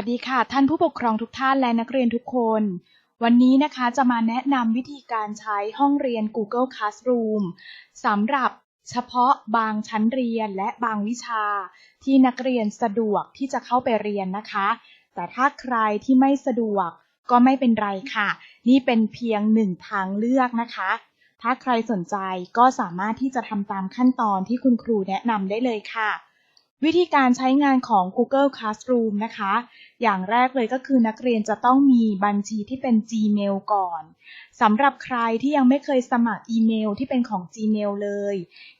วัสดีค่ะ ท่านผู้ปกครองทุกท่านและนักเรียนทุกคน วันนี้นะคะจะมาแนะนำวิธีการใช้ห้องเรียน Google Classroom สำหรับเฉพาะบางชั้นเรียนและบางวิชา ที่นักเรียนสะดวกที่จะเข้าไปเรียนนะคะ แต่ถ้าใครที่ไม่สะดวกก็ไม่เป็นไรค่ะ นี่เป็นเพียงหนึ่งทางเลือกนะคะ ถ้าใครสนใจก็สามารถที่จะทำตามขั้นตอนที่คุณครูแนะนำได้เลยค่ะ วิธีการใช้งานของ Google Classroom นะคะ อย่างแรกเลยก็คือนักเรียนจะต้องมีบัญชีที่เป็น Gmail ก่อน สำหรับใครที่ยังไม่เคยสมัครอีเมลที่เป็นของ Gmail เลย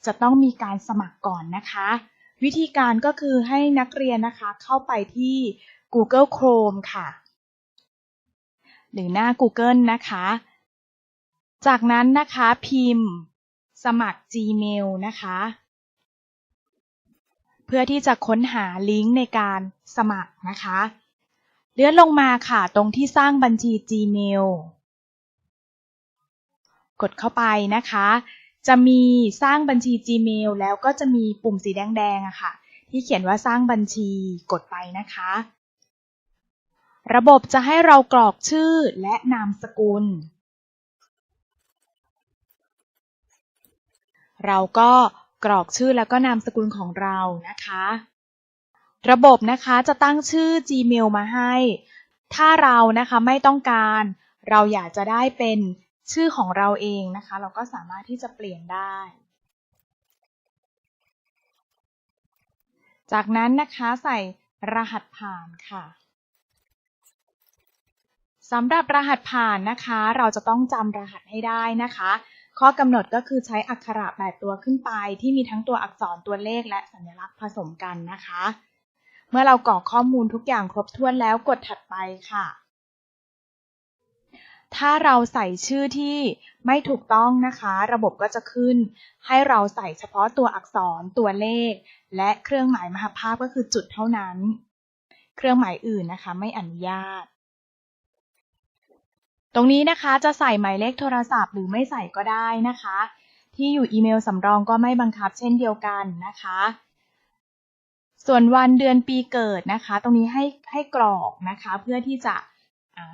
จะต้องมีการสมัครก่อนนะคะ วิธีการก็คือให้นักเรียนนะคะเข้าไปที่ Google Chrome ค่ะ หรือหน้า Google นะคะ จากนั้นนะคะพิมพ์ สมัคร Gmail นะคะ เพื่อที่จะค้นหาลิงก์ในการสมัครนะคะ เลื่อนลงมาค่ะตรงที่สร้างบัญชี Gmail กดเข้าไปนะคะ จะมีสร้างบัญชี Gmail แล้วก็จะมีปุ่มสีแดงๆอะค่ะ ที่เขียนว่าสร้างบัญชีกดไปนะคะ ระบบจะให้เรากรอกชื่อและนามสกุล เราก็ กรอกชื่อแล้วก็นามสกุลของเรานะคะ ระบบนะคะจะตั้งชื่อ Gmail มาให้ ถ้าเรานะคะไม่ต้องการ เราอยากจะได้เป็นชื่อของเราเองนะคะ เราก็สามารถที่จะเปลี่ยนได้ จากนั้นนะคะใส่รหัสผ่านค่ะสำหรับรหัสผ่านนะคะ เราจะต้องจำรหัสให้ได้นะคะ ข้อกำหนดก็คือใช้อักขระ 8 ตัวขึ้นไป ที่มีทั้งตัวอักษรตัวเลขและสัญลักษณ์ผสมกันนะคะ เมื่อเรากรอกข้อมูลทุกอย่างครบถ้วนแล้วกดถัดไปค่ะ ถ้าเราใส่ชื่อที่ไม่ถูกต้องนะคะ ระบบก็จะขึ้น ให้เราใส่เฉพาะตัวอักษรตัวเลข และเครื่องหมายมหภาพก็คือจุดเท่านั้น เครื่องหมายอื่นนะคะ ไม่อนุญาต ตรงนี้นะคะจะใส่หมายเลขโทรศัพท์หรือไม่ใส่ก็ได้นะคะ ที่อยู่อีเมลสำรองก็ไม่บังคับเช่นเดียวกันนะคะ ส่วนวันเดือนปีเกิดนะคะ ตรงนี้ให้ให้กรอกนะคะ เพื่อที่จะ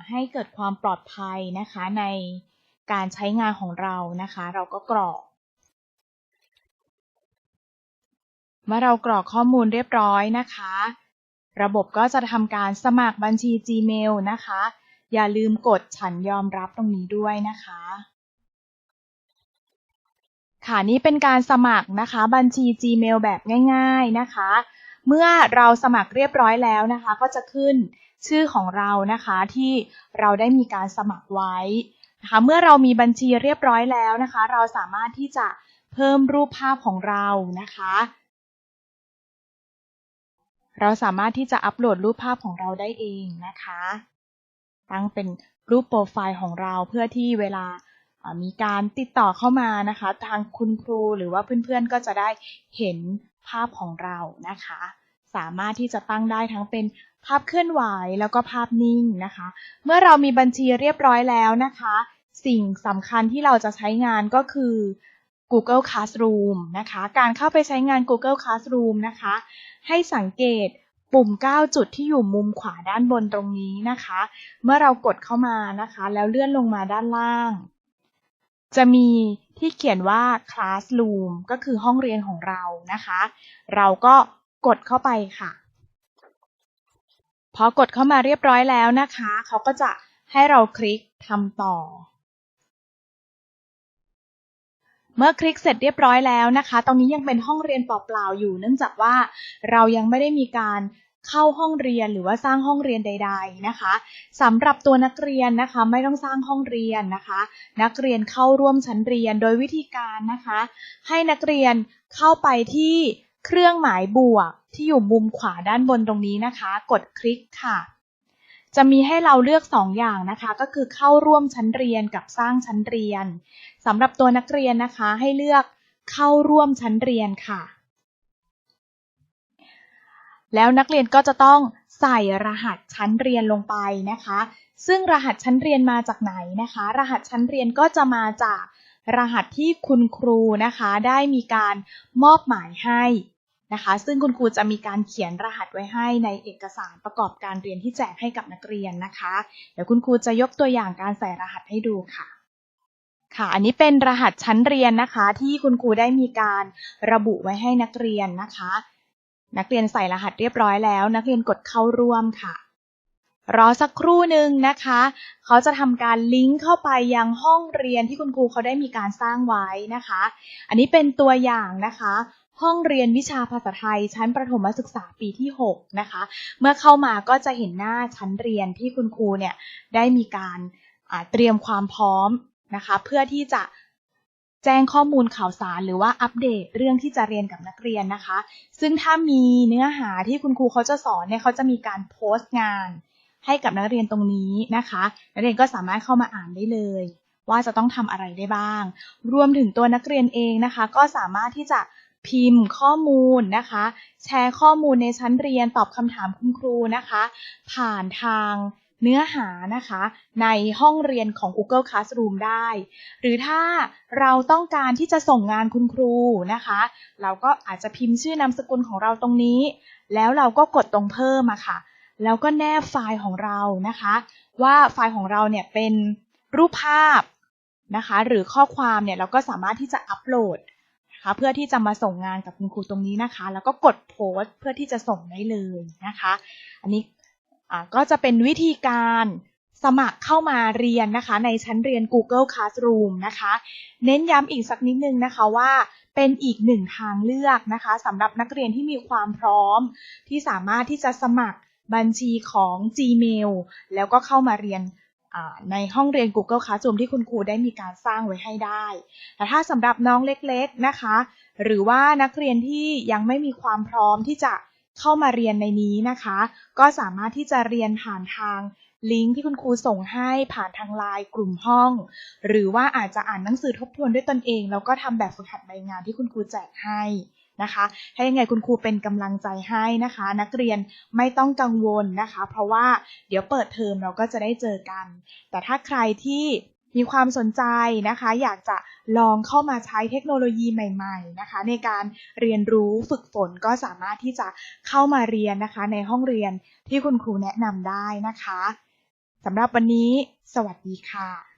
ให้เกิดความปลอดภัยนะคะในการใช้งานของเรานะคะ เราก็กรอก เมื่อเรากรอกข้อมูลเรียบร้อยนะคะ ระบบก็จะทำการสมัครบัญชี Gmail นะคะ อย่าลืมกดฉันยอมรับตรงนี้ด้วยนะคะ ค่ะนี่เป็นการสมัครนะคะ บัญชี Gmail แบบง่าย ๆนะคะ เมื่อเราสมัครเรียบร้อยแล้วนะคะ ก็จะขึ้นชื่อของเรานะคะที่เราได้มีการสมัครไว้นะคะเมื่อเรามีบัญชีเรียบร้อยแล้วนะคะ เราสามารถที่จะเพิ่มรูปภาพของเรานะคะ เราสามารถที่จะอัปโหลดรูปภาพของเราได้เองนะคะ ตั้งเป็นรูปโปรไฟล์ของเราเพื่อที่เวลามีการติดต่อเข้ามานะคะ ทางคุณครูหรือว่าเพื่อนๆก็จะได้เห็นภาพของเรานะคะ สามารถที่จะตั้งได้ทั้งเป็นภาพเคลื่อนไหวแล้วก็ภาพนิ่งนะคะ เมื่อเรามีบัญชีเรียบร้อยแล้วนะคะ สิ่งสำคัญที่เราจะใช้งานก็คือ Google Classroom นะคะ การเข้าไปใช้งาน Google Classroom นะคะ ให้สังเกต ปุ่ม 9 จุดที่อยู่มุมขวาด้านบนตรงนี้นะคะ เมื่อเรากดเข้ามานะคะ แล้วเลื่อนลงมาด้านล่าง จะมีที่เขียนว่า Classroom ก็คือห้องเรียนของเรานะคะ เราก็กดเข้าไปค่ะ พอกดเข้ามาเรียบร้อยแล้วนะคะ เขาก็จะให้เราคลิกทำต่อ เมื่อคลิกเสร็จเรียบร้อยแล้วนะคะตรงนี้ยังเป็นห้องเรียนเปล่าๆอยู่ เนื่องจากว่าเรายังไม่ได้มีการเข้าห้องเรียนหรือว่าสร้างห้องเรียนใด ๆนะคะสำหรับตัวนักเรียนนะคะไม่ต้องสร้างห้องเรียนนะคะ นักเรียนเข้าร่วมชั้นเรียนโดยวิธีการนะคะ ให้นักเรียนเข้าไปที่เครื่องหมายบวกที่อยู่มุมขวาด้านบนตรงนี้นะคะ กดคลิกค่ะ จะมีให้เราเลือก2อย่างนะคะ ก็คือเข้าร่วมชั้นเรียนกับสร้างชั้นเรียนสำหรับตัวนักเรียนนะคะให้เลือกเข้าร่วมชั้นเรียนค่ะ แล้วนักเรียนก็จะต้องใส่รหัสชั้นเรียนลงไปนะคะ ซึ่งรหัสชั้นเรียนมาจากไหนนะคะ รหัสชั้นเรียนก็จะมาจากรหัสที่คุณครูนะคะ ได้มีการมอบหมายให้ นะคะ ซึ่งคุณครูจะมีการเขียนรหัสไว้ให้ในเอกสารประกอบการเรียนที่แจกให้กับนักเรียนนะคะ เดี๋ยวคุณครูจะยกตัวอย่างการใส่รหัสให้ดูค่ะค่ะ อันนี้เป็นรหัสชั้นเรียนนะคะ ที่คุณครูได้มีการระบุไว้ให้นักเรียนนะคะ นักเรียนใส่รหัสเรียบร้อยแล้ว นักเรียนกดเข้าร่วมค่ะ รอสักครู่หนึ่งนะคะ เขาจะทำการลิงก์เข้าไปยังห้องเรียนที่คุณครูเขาได้มีการสร้างไว้นะคะ อันนี้เป็นตัวอย่างนะคะ ห้องเรียนวิชาภาษาไทยชั้นประถมศึกษาปีที่ 6 นะคะ เมื่อเข้ามาก็จะเห็นหน้าชั้นเรียนที่คุณครูเนี่ยได้มีการเตรียมความพร้อมนะคะ เพื่อที่จะแจ้งข้อมูลข่าวสารหรือว่าอัปเดตเรื่องที่จะเรียนกับนักเรียนนะคะ ซึ่งถ้ามีเนื้อหาที่คุณครูเขาจะสอนเนี่ยเขาจะมีการโพสต์งาน ให้กับนักเรียนตรงนี้นะคะ นักเรียนก็สามารถเข้ามาอ่านได้เลย ว่าจะต้องทำอะไรได้บ้าง รวมถึงตัวนักเรียนเองนะคะ ก็สามารถที่จะพิมพ์ข้อมูลนะคะ แชร์ข้อมูลในชั้นเรียนตอบคำถามคุณครูนะคะ ผ่านทางเนื้อหานะคะ ในห้องเรียนของ Google Classroom ได้ หรือถ้าเราต้องการที่จะส่งงานคุณครูนะคะ เราก็อาจจะพิมพ์ชื่อนามสกุลของเราตรงนี้ แล้วเราก็กดตรงเพิ่มอะค่ะ แล้วก็แนบไฟล์ของเรานะคะ ว่าไฟล์ของเราเนี่ยเป็นรูปภาพนะคะ หรือข้อความเนี่ยเราก็สามารถที่จะอัปโหลดนะคะเพื่อที่จะมาส่งงานกับคุณครูตรงนี้นะคะ แล้วก็กดโพสต์เพื่อที่จะส่งได้เลยนะคะ อันนี้ก็จะเป็นวิธีการสมัครเข้ามาเรียนนะคะ ในชั้นเรียน Google Classroom นะคะ เน้นย้ำอีกสักนิดนึงนะคะว่าเป็นอีกหนึ่งทางเลือกนะคะสำหรับนักเรียนที่มีความพร้อมที่สามารถที่จะสมัคร บัญชีของ Gmail แล้วก็เข้ามาเรียนในห้องเรียน Google Classroom ที่คุณครูได้มีการสร้างไว้ให้ได้ แต่ถ้าสำหรับน้องเล็กๆนะคะ หรือว่านักเรียนที่ยังไม่มีความพร้อมที่จะเข้ามาเรียนในนี้นะคะ ก็สามารถที่จะเรียนผ่านทางลิงก์ที่คุณครูส่งให้ผ่านทางไลน์กลุ่มห้อง หรือว่าอาจจะอ่านหนังสือทบทวนด้วยตนเอง แล้วก็ทำแบบฝึกหัดใบงานที่คุณครูแจกให้ นะคะ ถ้ายังไงคุณครูเป็นกำลังใจให้นะคะ นักเรียนไม่ต้องกังวลนะคะ เพราะว่าเดี๋ยวเปิดเทอมเราก็จะได้เจอกัน แต่ถ้าใครที่มีความสนใจนะคะ อยากจะลองเข้ามาใช้เทคโนโลยีใหม่ ๆนะคะ ในการเรียนรู้ฝึกฝนก็สามารถที่จะเข้ามาเรียนนะคะ ในห้องเรียนที่คุณครูแนะนำได้นะคะสำหรับวันนี้ สวัสดีค่ะ